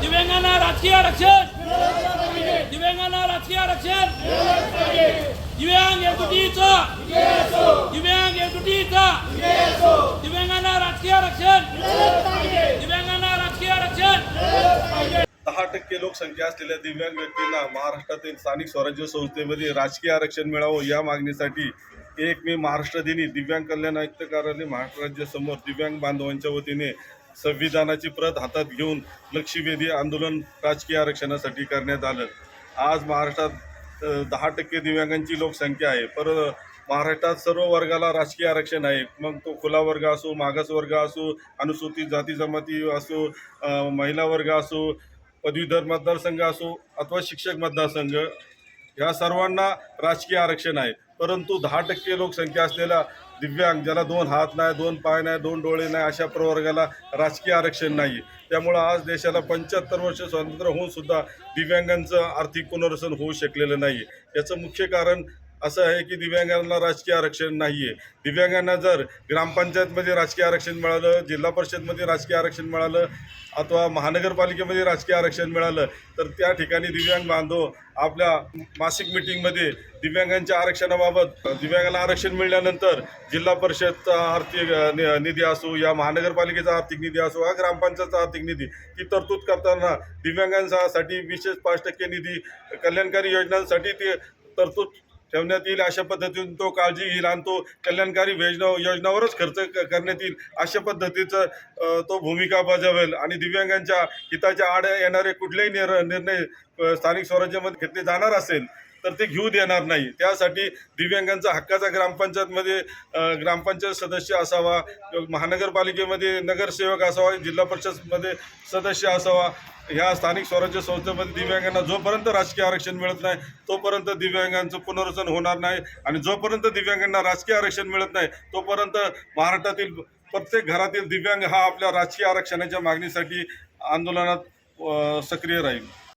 दिव्यांगांना राजकीय आरक्षण. दिव्यांगांना राजकीय आरक्षण. दिव्यांग एकजुटीचा दिव्यांग एकजुटीचा दिव्यांगांना राजकीय आरक्षण. दिव्यांगांना राजकीय आरक्षण. दहा टक्के लोकसंख्या असलेल्या दिव्यांग व्यक्तींना महाराष्ट्रातील स्थानिक स्वराज्य संस्थेमध्ये राजकीय आरक्षण मिळावं या मागणीसाठी एक मे महाराष्ट्र दिनी दिव्यांग कल्याण आयुक्त कार्यालय महाराष्ट्र राज्यासमोर दिव्यांग बांधवांच्या वतीने संविधानाची प्रत हातात घेऊन लक्षवेधी आंदोलन राजकीय आरक्षणासाठी करण्यात आलं. आज महाराष्ट्रात दहा टक्के दिव्यांगांची लोकसंख्या आहे. पर महाराष्ट्रात सर्व वर्गाला राजकीय आरक्षण आहे. मग तो खुला वर्ग असो मागास वर्ग असो अनुसूचित जाती जमाती असो महिला वर्ग असो पदवीधर मतदारसंघ असो अथवा शिक्षक मतदारसंघ ह्या सर्वांना राजकीय आरक्षण आहे. परंतु दहा टक्के लोकसंख्या असलेल्या दिव्यांग ज्याला दोन हात नाही दोन पाय नाही दोन डोळे नाही अशा प्रवर्गाला राजकीय आरक्षण नाही त्यामुळं आज देशाला पंच्याहत्तर वर्ष स्वातंत्र्य होऊन सुद्धा दिव्यांगांचं आर्थिक पुनर्वसन होऊ शकलेलं नाही याचं मुख्य कारण असं आहे की दिव्यांगांना राजकीय आरक्षण नाही आहे दिव्यांगांना जर ग्रामपंचायतमध्ये राजकीय आरक्षण मिळालं जिल्हा परिषदमध्ये राजकीय आरक्षण मिळालं अथवा महानगरपालिकेमध्ये राजकीय आरक्षण मिळालं तर त्या ठिकाणी दिव्यांग बांधव आपल्या मासिक मिटिंगमध्ये दिव्यांगांच्या आरक्षणाबाबत दिव्यांगाला आरक्षण मिळाल्यानंतर जिल्हा परिषदचा आर्थिक निधी असो या महानगरपालिकेचा आर्थिक निधी असो हा ग्रामपंचायतचा आर्थिक निधी ती तरतूद करताना दिव्यांगांसाठी विशेष पाच टक्के निधी कल्याणकारी योजनांसाठी ते तरतूद ठेवण्यात येईल अशा पद्धतीने तो काळजी घेईल आणि तो कल्याणकारी योजना योजनावरच खर्च करण्यात येईल अशा पद्धतीचं तो भूमिका बजावेल. आणि दिव्यांगांच्या हिताच्या आड येणारे कुठलेही निर्णय स्थानिक स्वराज्यामध्ये घेतले जाणार असेल तर ते घेऊ देणार नाही. त्यासाठी दिव्यांगांचा हक्काचा ग्रामपंचायतमध्ये ग्रामपंचायत सदस्य असावा महानगरपालिकेमध्ये नगरसेवक असावा जिल्हा परिषदमध्ये सदस्य असावा ह्या स्थानिक स्वराज्य संस्थेमध्ये दिव्यांगांना जोपर्यंत राजकीय आरक्षण मिळत नाही तोपर्यंत दिव्यांगांचं पुनर्वसन होणार नाही. आणि जोपर्यंत दिव्यांगांना राजकीय आरक्षण मिळत नाही तोपर्यंत महाराष्ट्रातील प्रत्येक घरातील दिव्यांग हा आपल्या राजकीय आरक्षणाच्या मागणीसाठी आंदोलनात सक्रिय राहील.